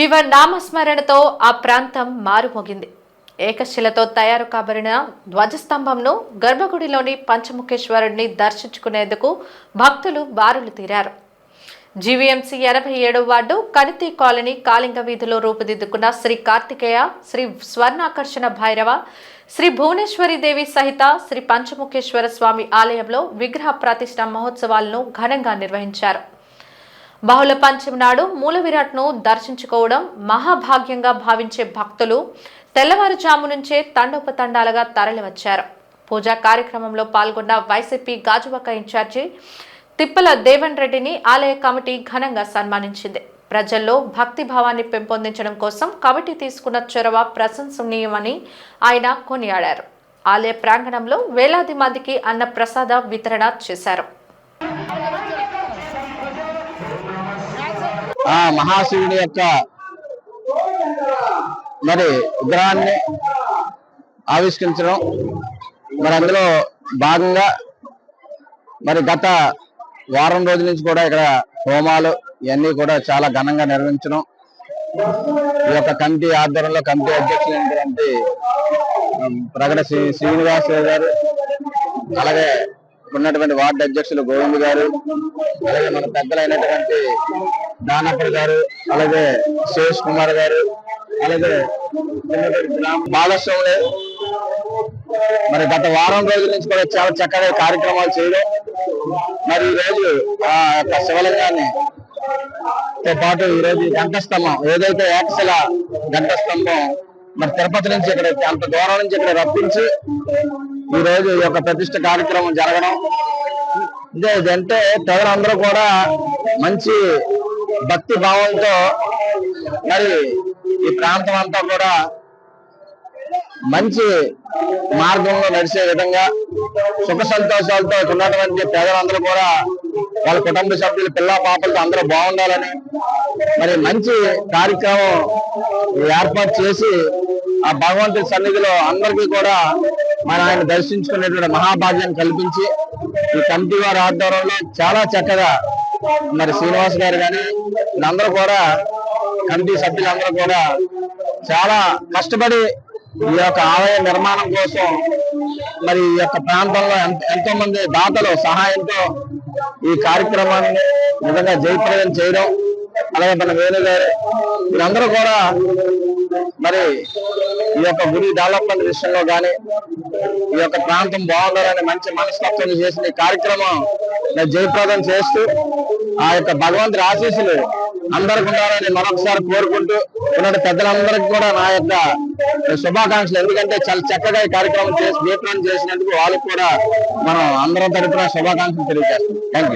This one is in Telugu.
శివ నామస్మరణతో ఆ ప్రాంతం మారుమోగింది. ఏకశిలతో తయారు కాబడిన ధ్వజస్తంభంను గర్భగుడిలోని పంచముఖేశ్వరుడిని దర్శించుకునేందుకు భక్తులు బారులు తీరారు. జీవీఎంసీ ఎనభై ఏడవ వార్డు కనితి కాలనీ కాళింగ వీధిలో రూపుదిద్దుకున్న శ్రీ కార్తికేయ శ్రీ స్వర్ణాకర్షణ భైరవ శ్రీ భువనేశ్వరి దేవి సహిత శ్రీ పంచముఖేశ్వర స్వామి ఆలయంలో విగ్రహ ప్రతిష్ట మహోత్సవాలను ఘనంగా నిర్వహించారు. బహుళ పంచమి నాడు మూల విరాట్ను దర్శించుకోవడం మహాభాగ్యంగా భావించే భక్తులు తెల్లవారుజాము నుంచే తండోపతండాలుగా తరలివచ్చారు. పూజా కార్యక్రమంలో పాల్గొన్న వైసీపీ గాజువాక ఇన్ఛార్జి తిప్పల దేవన్ రెడ్డిని ఆలయ కమిటీ ఘనంగా సన్మానించింది. ప్రజల్లో భక్తి భావాన్ని పెంపొందించడం కోసం కమిటీ తీసుకున్న చొరవ ప్రశంసనీయమని ఆయన కొనియాడారు. ఆలయ ప్రాంగణంలో వేలాది మందికి అన్న ప్రసాద వితరణ చేశారు. ఆ మహాశివుని యొక్క మరి విగ్రహాన్ని ఆవిష్కరించడం మరి అందులో భాగంగా మరి గత వారం రోజుల నుంచి కూడా ఇక్కడ హోమాలు ఇవన్నీ కూడా చాలా ఘనంగా నిర్వహించడం. ఈ యొక్క కమిటీ ఆధ్వర్యంలో కమిటీ అధ్యక్షులు ఏంటంటే ప్రగడ శ్రీ శ్రీనివాస్ గారు అలాగే ఉన్నటువంటి వార్డు అధ్యక్షులు గోవింద్ గారు అలాగే మన పెద్దలైనటువంటి దానప్పటి గారు అలాగే సురేష్ కుమార్ గారు అలాగే బాలస్వామి. మరి గత వారం రోజుల నుంచి కూడా చాలా చక్కగా కార్యక్రమాలు చేయడం. మరి ఈ రోజు ఆ యొక్క శివలింగాన్ని తో పాటు ఈ రోజు గంటస్తంభం ఏదైతే ఏకశిల గంటస్తంభం మరి తిరుపతి నుంచి ఇక్కడ అంత దూరం నుంచి ఇక్కడ రప్పించి ఈ రోజు ఈ యొక్క ప్రతిష్ట కార్యక్రమం జరగడం. ఇదే ఇదంటే ప్రజలందరూ కూడా మంచి భక్తి భావంతో మరి ఈ ప్రాంతం అంతా కూడా మంచి మార్గంలో నడిచే విధంగా సుఖ సంతోషాలతో ఉన్నటువంటి పేదలందరూ కూడా వాళ్ళ కుటుంబ సభ్యులు పిల్ల పాపలతో అందరూ బాగుండాలని మరి మంచి కార్యక్రమం ఏర్పాటు చేసి ఆ భగవంతుడి సన్నిధిలో అందరికీ కూడా మన ఆయన దర్శించుకునేటువంటి మహాభాగ్యం కల్పించి ఈ కమిటీ వారి ఆధ్వర్యంలో చాలా చక్కగా మరి శ్రీనివాస్ గారు కానీ వీళ్ళందరూ కూడా కమిటీ సభ్యులందరూ కూడా చాలా కష్టపడి ఈ యొక్క ఆలయ నిర్మాణం కోసం మరి ఈ యొక్క ప్రాంతంలో ఎంతో మంది దాతలు సహాయంతో ఈ కార్యక్రమాన్ని నిజంగా జయప్రదం చేయడం అలాగే మన వేణు గారు వీరందరూ కూడా మరి ఈ యొక్క గుడి డెవలప్మెంట్ విషయంలో కానీ ఈ యొక్క ప్రాంతం బాగుండాలని మంచి మనస్తత్వం చేసిన ఈ కార్యక్రమం మరి జయప్రదం చేస్తూ ఆ యొక్క భగవంతుడి ఆశీస్సులు అందరికి ఉండాలని మరొకసారి కోరుకుంటూ ఉన్నటువంటి పెద్దలందరికీ కూడా నా యొక్క శుభాకాంక్షలు. ఎందుకంటే చాలా చక్కగా ఈ కార్యక్రమం చేసి జయప్రదం చేసినందుకు వాళ్ళకి కూడా మనం అందరం తరఫున శుభాకాంక్షలు తెలియజేస్తాం థ్యాంక్